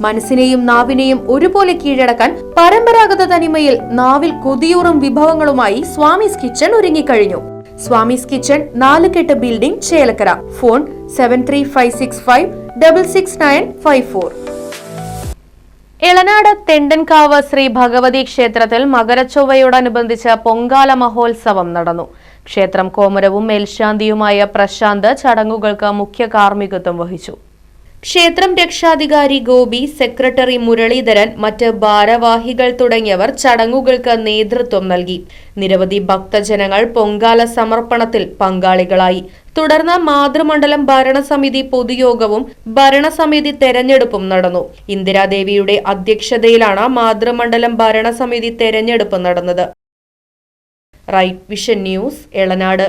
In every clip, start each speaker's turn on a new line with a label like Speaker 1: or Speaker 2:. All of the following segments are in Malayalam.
Speaker 1: മനസ്സിനെയും നാവിനെയും ഒരുപോലെ കീഴടക്കാൻ പരമ്പരാഗത തനിമയിൽ നാവിൽ കൊതിയൂറും വിഭവങ്ങളുമായി സ്വാമിസ് കിച്ചൺ ഒരുങ്ങിക്കഴിഞ്ഞു. സ്വാമിസ് കിച്ചൺ നാലുകെട്ട് building Chelakkara. Phone seven three five six five double six nine five four Elanad Thendankavu Sree Bhagavathi ക്ഷേത്രത്തിൽ മകരച്ചൊവ്വയോടനുബന്ധിച്ച് പൊങ്കാല മഹോത്സവം നടന്നു. ക്ഷേത്രം കോമരവും മേൽശാന്തിയുമായ പ്രശാന്ത് ചടങ്ങുകൾക്ക് മുഖ്യ കാർമ്മികത്വം വഹിച്ചു. ക്ഷേത്രം രക്ഷാധികാരി ഗോപി സെക്രട്ടറി മുരളീധരൻ മറ്റ് ഭാരവാഹികൾ തുടങ്ങിയവർ ചടങ്ങുകൾക്ക് നേതൃത്വം നൽകി. നിരവധി ഭക്തജനങ്ങൾ പൊങ്കാല സമർപ്പണത്തിൽ പങ്കാളികളായി. തുടർന്ന് മാതൃമണ്ഡലം ഭരണസമിതി പൊതുയോഗവും ഭരണസമിതി തെരഞ്ഞെടുപ്പും നടന്നു. ഇന്ദിരാദേവിയുടെ അധ്യക്ഷതയിലാണ് മാതൃമണ്ഡലം ഭരണസമിതി തെരഞ്ഞെടുപ്പ് നടന്നത്. Right vision news Elanad.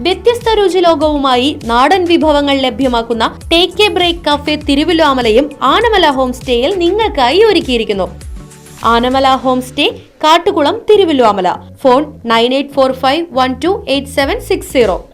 Speaker 1: വ്യത്യസ്ത രുചിലോകവുമായി നാടൻ വിഭവങ്ങൾ ലഭ്യമാക്കുന്ന ടേക്ക് എ ബ്രേക്ക് കഫേ തിരുവിലാമലയും ആനമല ഹോം സ്റ്റേയിൽ നിങ്ങൾക്കായി ഒരുക്കിയിരിക്കുന്നു. Anamala home stay Kattukulam Thiruvillamala phone nine eight four five one two eight seven six zero.